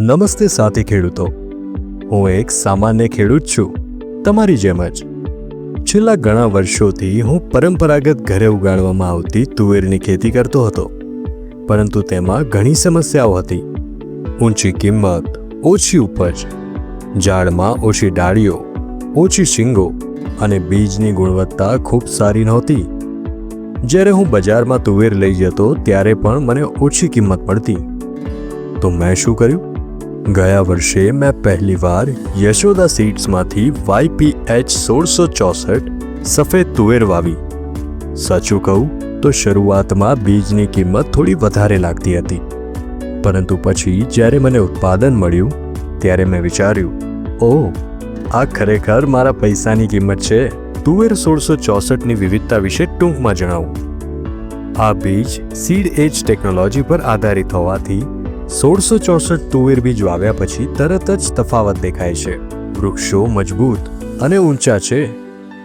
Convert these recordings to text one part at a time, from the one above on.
નમસ્તે સાથી ખેડૂતો. હું એક સામાન્ય ખેડૂત છું. તમારી જેમ જ. છેલ્લા ઘણા વર્ષોથી હું પરંપરાગત ઘરે ઉગાડવામાં આવતી તુવેરની ખેતી કરતો હતો. પરંતુ તેમાં ઘણી સમસ્યાઓ હતી. ઊંચી કિંમત, ઓછી ઉપજ, ઝાડમાં ઓછી ડાળીઓ, ઓછી શીંગો અને બીજની ગુણવત્તા ખૂબ સારી નહોતી. જ્યારે હું બજારમાં તુવેર લઈ જતો ત્યારે પણ મને ઓછી કિંમત પડતી તો મેં શું કર્યું? ગયા વર્ષે મેં પહેલીવાર યશોદા સીડ્સમાંથી વાયપીએચ સોળસો ચોસઠ સફેદ તુવેર વાવી. સાચું કહું તો શરૂઆતમાં બીજની કિંમત થોડી વધારે લાગતી હતી. પરંતુ પછી જ્યારે મને ઉત્પાદન મળ્યું, ત્યારે મેં વિચાર્યું, ઓહ, આ ખરેખર મારા પૈસાની કિંમત છે. તુવેર સોળસો ચોસઠની વિવિધતા વિશે ટૂંકમાં જણાવું. આ બીજ સીડ એજ ટેકનોલોજી પર આધારિત હોવાથી સોળસો ચોસઠ તુવેર બીજ વાવ્યા પછી તરત જ તફાવત દેખાય છે. વૃક્ષો મજબૂત અને ઊંચા છે.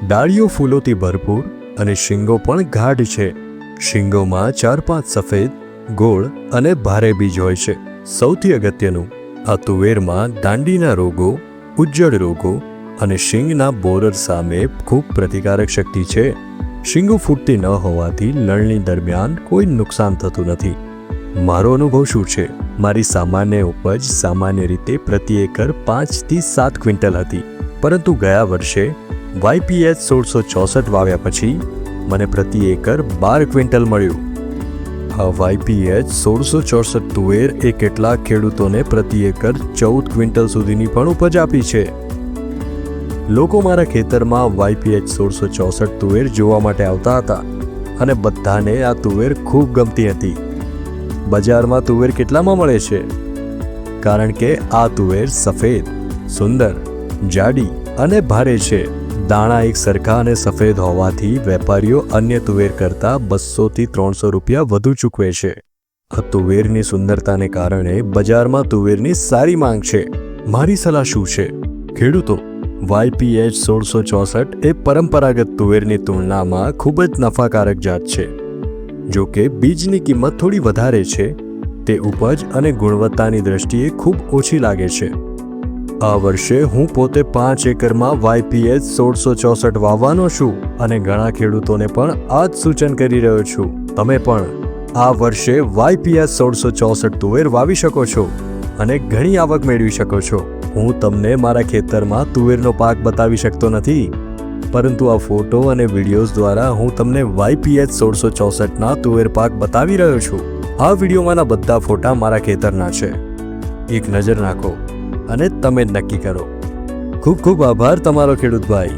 ડાળીઓ ફૂલોથી ભરપૂર અને શીંગો પણ ગાઢ છે. શીંગોમાં ચાર પાંચ સફેદ, ગોળ અને ભારે બીજ હોય છે. સૌથી અગત્યનું, આ તુવેરમાં દાંડીના રોગો, ઉજ્જડ રોગો અને શીંગના બોરર સામે ખૂબ પ્રતિકારક શક્તિ છે. શીંગો ફૂટતી ન હોવાથી લણણી દરમિયાન કોઈ નુકસાન થતું નથી. મારો અનુભવ શું છે? મારી સામાન્ય ઉપજ સામાન્ય રીતે પ્રતિ એકર પાંચથી સાત ક્વિન્ટલ હતી. પરંતુ ગયા વર્ષે વાયપીએચ સોળસો ચોસઠ વાવ્યા પછી મને પ્રતિ એકર બાર ક્વિન્ટલ મળ્યું. આ વાયપીએચ સોળસો ચોસઠ તુવેર એ કેટલાક ખેડૂતોને પ્રતિ એકર ચૌદ ક્વિન્ટલ સુધીની પણ ઉપજ આપી છે. લોકો મારા ખેતરમાં વાયપીએચ સોળસો ચોસઠ તુવેર જોવા માટે આવતા હતા અને બધાને આ તુવેર ખૂબ ગમતી હતી. બજારમાં તુવેર કેટલામાં મળે છે? કારણ કે આ તુવેર સફેદ, સુંદર, જાડી અને ભારે છે. દાણા એક સરખા અને સફેદ હોવાથી વેપારીઓ અન્ય તુવેર કરતાં બસોથી ત્રણસો રૂપિયા વધુ ચૂકવે છે. આ તુવેરની સુંદરતાને કારણે બજારમાં તુવેરની સારી માંગ છે. મારી સલાહ શું છે? ખેડૂતો, વાયપીએચ સોળસો ચોસઠ એ પરંપરાગત તુવેરની તુલનામાં ખૂબ જ નફાકારક જાત છે. જો કે બીજની કિંમત થોડી વધારે છે, તે ઉપજ અને ગુણવત્તાની દ્રષ્ટિએ ખૂબ ઓછી લાગે છે. આ વર્ષે હું પોતે પાંચ એકરમાં વાયપીએચ સોળસો ચોસઠ વાવવાનો છું અને ઘણા ખેડૂતોને પણ આ જ સૂચન કરી રહ્યો છું. તમે પણ આ વર્ષે વાયપીએચ સોળસો ચોસઠ તુવેર વાવી શકો છો અને ઘણી આવક મેળવી શકો છો. હું તમને મારા ખેતરમાં તુવેરનો પાક બતાવી શકતો નથી. પરંતુ આ ફોટો અને વિડીયોઝ દ્વારા હું તમને વાયપીએચ સોળસો ચોસઠના તુવેર પાક બતાવી રહ્યો છું. આ વિડીયોમાંના બધા ફોટા મારા ખેતરના છે. એક નજર નાખો અને તમે જ નક્કી કરો. ખૂબ ખૂબ આભાર તમારો ખેડૂત ભાઈ.